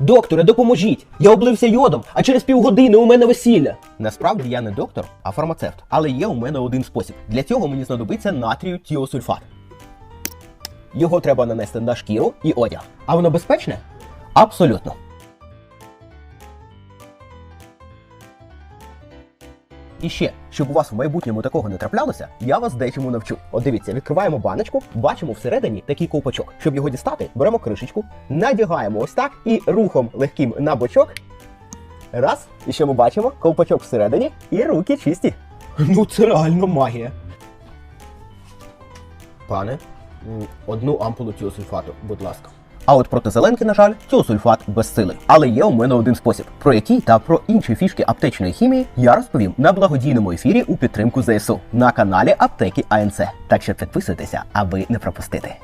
Докторе, допоможіть! Я облився йодом, а через півгодини у мене весілля. Насправді я не доктор, а фармацевт. Але є у мене один спосіб. Для цього мені знадобиться натрію тіосульфат. Його треба нанести на шкіру і одяг. А воно безпечне? Абсолютно. І ще, щоб у вас в майбутньому такого не траплялося, я вас дечому навчу. От дивіться, відкриваємо баночку, бачимо всередині такий ковпачок. Щоб його дістати, беремо кришечку, надягаємо ось так і рухом легким на бочок. Раз, і що ми бачимо? Ковпачок всередині і руки чисті. Ну це реально магія. Пане, одну ампулу тіосульфату, будь ласка. А от проти зеленки, на жаль, тіосульфат безсилий. Але є у мене один спосіб, про який та про інші фішки аптечної хімії я розповім на благодійному ефірі у підтримку ЗСУ на каналі Аптеки АНЦ. Так що підписуйтеся, аби не пропустити.